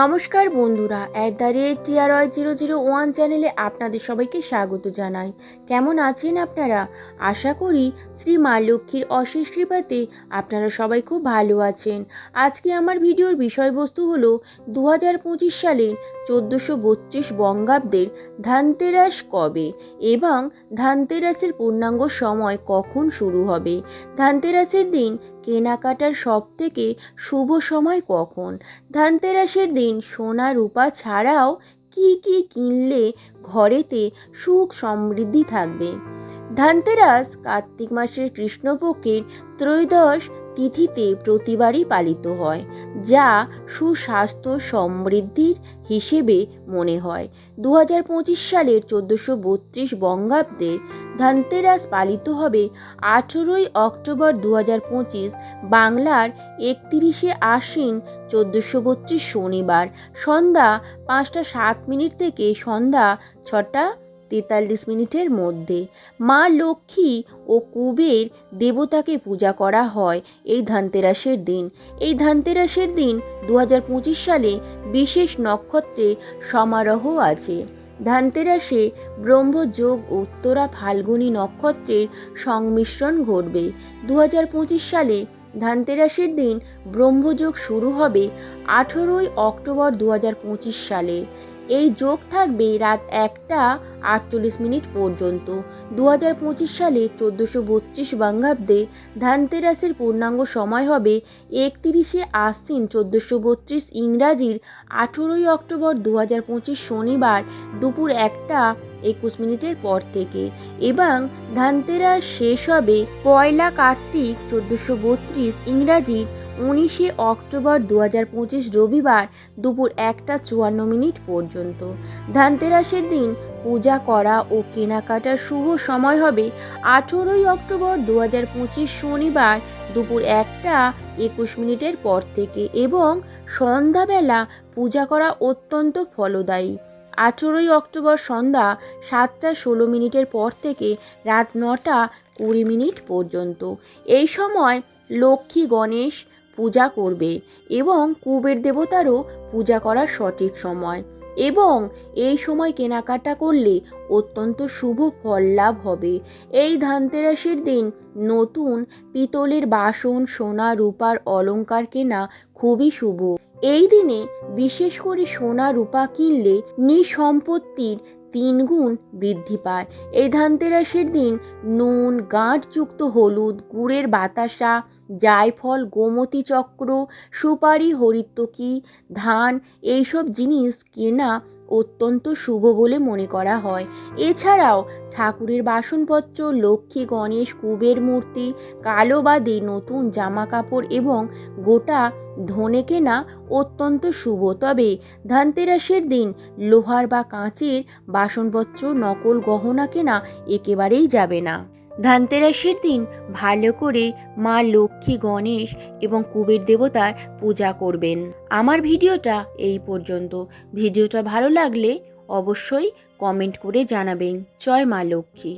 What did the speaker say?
নমস্কার বন্ধুরা at the rate TRY zero zero one চ্যানেলে আপনাদের সবাইকে স্বাগত জানাই। কেমন আছেন আপনারা? আশা করি শ্রী মা লক্ষ্মীর অশেষ কৃপাতে আপনারা সবাই খুব ভালো আছেন। আজকে আমার ভিডিওর বিষয়বস্তু হলো দু হাজার পঁচিশ সালের চোদ্দোশো বত্রিশ বঙ্গাব্দের ধানতেরাস কবে এবং ধানতেরাসের পূর্ণাঙ্গ সময় কখন শুরু হবে? ধানতেরাসের দিন কেনাকাটার সব থেকে শুভ সময় কখন? ধানতেরাসের দিন সোনা রূপা ছাড়াও কি কি কিনলে ঘরেতে সুখ সমৃদ্ধি থাকবে? ধানতেরাস কার্তিক মাসের কৃষ্ণপক্ষের ত্রয়োদশ তিথিতে প্রতিবারই পালিত হয়, যা সুস্বাস্থ্য সমৃদ্ধির হিসেবে মনে হয়। দু হাজার পঁচিশ সালের চোদ্দোশো বত্রিশ বঙ্গাব্দে ধানতেরাস পালিত হবে আঠেরোই অক্টোবর দু হাজার পঁচিশ বাংলার একত্রিশে আশ্বিন চোদ্দোশো বত্রিশ শনিবার। সন্ধ্যা পাঁচটা সাত মিনিট থেকে সন্ধ্যা ছটা তেতাল্লিশ মিনিটের মধ্যে। মা লক্ষ্মী ও কুবের দেবতাকে পূজা করা হয় এই ধানতেরাসের দিন। এই ধানতেরাসের দিন দু হাজার পঁচিশ সালে বিশেষ নক্ষত্রে সমারোহ আছে। ধানতেরাসে ব্রহ্মযোগ উত্তরা ফাল্গুনী নক্ষত্রের সংমিশ্রণ ঘটবে। দু হাজার পঁচিশ সালে ধানতেরাসের দিন ব্রহ্মযোগ শুরু হবে আঠেরোই অক্টোবর দু হাজার পঁচিশ সালে। এই যোগ থাকবে রাত একটা আটচল্লিশ মিনিট পর্যন্ত। দু হাজার পঁচিশ সালে চোদ্দোশো বত্রিশ বাঙ্গাব্দে ধানতেরাসের পূর্ণাঙ্গ সময় হবে একত্রিশে আশ্বিন চোদ্দোশো বত্রিশ ইংরাজির আঠেরোই অক্টোবর দু হাজার পঁচিশ শনিবার দুপুর একটা একুশ মিনিটের পর থেকে এবং ধানতেরাস শেষ হবে পয়লা কার্তিক চোদ্দোশো বত্রিশ ইংরাজির উনিশে অক্টোবর দু হাজার পঁচিশ রবিবার দুপুর একটা চুয়ান্ন মিনিট পর্যন্ত। ধানতেরাসের দিন পূজা করা ও কেনাকাটার শুভ সময় হবে আঠেরোই অক্টোবর দু হাজার পঁচিশ শনিবার দুপুর একটা একুশ মিনিটের পর থেকে এবং সন্ধ্যাবেলা পূজা করা অত্যন্ত ফলদায়ী। আঠেরোই অক্টোবর সন্ধ্যা সাতটা ষোলো মিনিটের পর থেকে রাত নটা কুড়ি মিনিট পর্যন্ত। এই সময় লক্ষ্মী গণেশ পূজা করবে এবং কুবের দেবতারও পূজা করার সঠিক সময় এবং এই সময় কেনাকাটা করলে অত্যন্ত শুভ ফল লাভ হবে। এই ধানতেরাসের দিন নতুন পিতলের বাসন, সোনা, রূপার অলংকার কেনা খুবই শুভ। এই দিনে বিশেষ করে সোনা রূপা কিনলে নিসম্পত্তির তিন গুণ বৃদ্ধি পায়। এই ধানতেরাসের দিন নুন গাঁটযুক্ত হলুদ, গুড়ের বাতাসা, জায়ফল, গোমতি চক্র, সুপারি হরিত্তকি ধান, এইসব জিনিস কেনা অত্যন্ত শুভ বলে মনে করা হয়। এছাড়াও ঠাকুরের বাসনপত্র, লক্ষ্মী, গণেশ, কুবের মূর্তি, কালো বাদে, নতুন জামা কাপড় এবং গোটা ধনে কেনা অত্যন্ত শুভ। তবে ধানতেরাসের দিন লোহার বা কাঁচের বাসনপত্র, নকল গহনা কেনা একেবারেই যাবে না। ধানতেরাসের দিন ভালো করে মা লক্ষ্মী, গণেশ এবং কুবের দেবতার পূজা করবেন। আমার ভিডিওটা এই পর্যন্ত। ভিডিওটা ভালো লাগলে অবশ্যই কমেন্ট করে জানাবেন। জয় মা লক্ষ্মী।